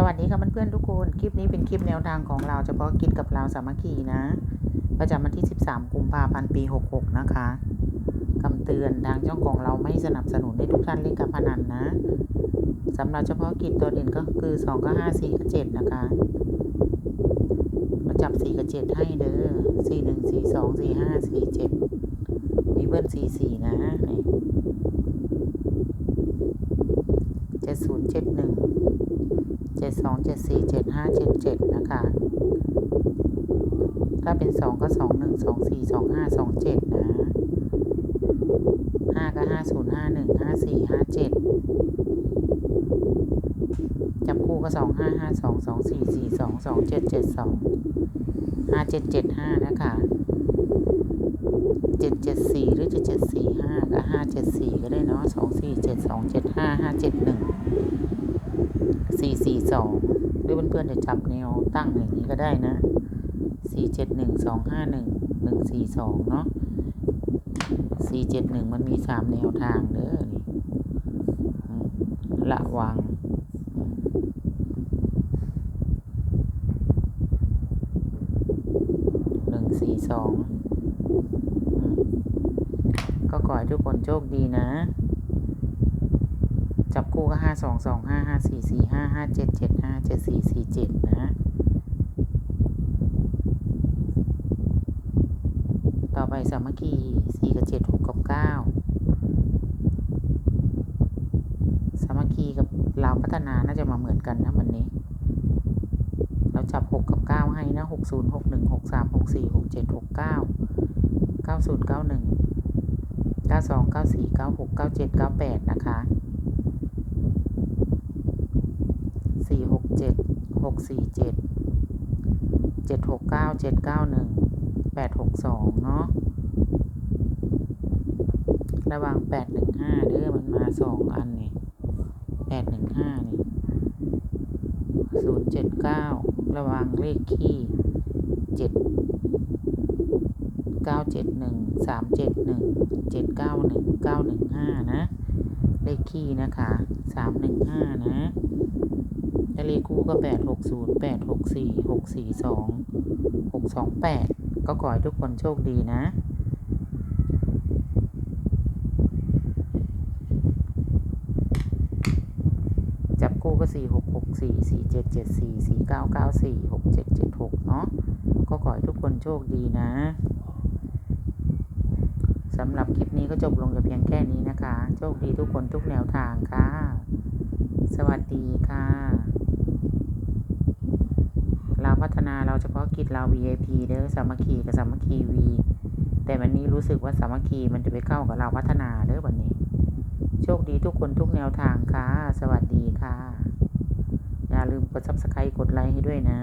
สวัสดีค่ะเพื่อนๆทุกคน คลิปนี้เป็นคลิปแนวทางของเราเฉพาะกิจกับเราสามัคคีนะ ประจำวันที่ 13 กุมภาพันธ์ปี 66 นะคะคำเตือนทางช่องของเราไม่สนับสนุนให้ทุกท่านเล่นการพนันนะสำหรับเฉพาะกิจตัวเด่นก็คือ 2 ก็ 5 4กับ7นะคะมาจับ 4 กับ 7 ให้เด้อ 4 1 4 2 4 5 4 7 มีเบิ้ล4 4 นะนี่70 71 เจ็ดสองเจ็ดสี่เจ็ดห้าเจ็ดเจ็ดนะคะ ถ้าเป็นสองก็สองหนึ่งสองสี่สองห้าสองเจ็ดนะห้าก็ห้าศูนย์ห้าหนึ่งห้าสี่ห้าเจ็ดจับคู่ก็สองห้าห้าสองสองสี่สี่สองสองเจ็ดเจ็ดสองห้าเจ็ดเจ็ดห้านะคะเจ็ดเจ็ดสี่หรือจะเจ็ดสี่ห้าก็ห้าเจ็ดสี่ก็ได้เนาะสองสี่เจ็ดสองเจ็ดห้าห้าเจ็ดหนึ่ง สี่สี่สองหรือเพื่อนๆจะจับแนวตั้งอย่างนี้ก็ได้นะสี่เจ็ดหนึ่งสองห้าหนึ่งหนึ่งสี่สองเนาะสี่เจ็ดหนึ่งมันมีสามแนวทางเด้อนี่อืมระวังหนึ่งสี่สองอืมก็ขอให้ทุกคนโชคดีนะ จับคู่ก็ห้าสองสองห้าห้าสี่สี่ห้าห้าเจ็ดเจ็ดห้าเจ็ดสี่สี่เจ็ดนะต่อไปสามัคคีสี่กับเจ็ดหกกับเก้าสามัคคีกับเราวพัฒนาน่าจะมาเหมือนกันนะวันนี้ เราจับหกกับเก้าให้นะหกศูนย์หกหนึ่งหกสามหกสี่หกเจ็ดหกเก้าเก้าศูนย์เก้าหนึ่งเก้าสองเก้าสี่เก้าหกเก้าเจ็ดเก้าแปดนะคะ สี่หก เจ็ดหกสี่เจ็ดเจ็ดหกเก้าเจ็ดเก้าหนึ่งแปดหกสองเนาะระวังแปดหนึ่งห้าเด้อมันมาสองอันนี่แปดหนึ่งห้านี่ศูนย์เจ็ดเก้าระวังเลขขี้เจ็ดเก้าเจ็ดหนึ่งสามเจ็ดหนึ่งเจ็ดเก้าหนึ่งเก้าหนึ่งห้านะ เลขขี้นะคะสามหนึ่งห้านะทะเลคู่ก็แปดหกศูนย์แปดหกสี่หกสี่สองหกสองแปดก็ขอให้ทุกคนโชคดีนะจับคู่ก็สี่หกหกสี่สี่เจ็ดเจ็ดสี่สี่เก้าเก้าสี่หกเจ็ดเจ็ดหกเนาะ ก็ขอให้ทุกคนโชคดีนะ สำหรับคลิปนี้ก็จบลงแต่เพียงแค่นี้นะคะ โชคดีทุกคนทุกแนวทางค่ะ สวัสดีค่ะ เราพัฒนาเราเฉพาะกิจเรา VIP เด้อสามัคคีกับสามัคคี V แต่วันนี้รู้สึกว่าสามัคคีมันจะไปเข้ากับเราพัฒนาเด้อวันนี้ โชคดีทุกคนทุกแนวทางค่ะ สวัสดีค่ะ อย่าลืมกด subscribe กดไลค์ให้ด้วยนะ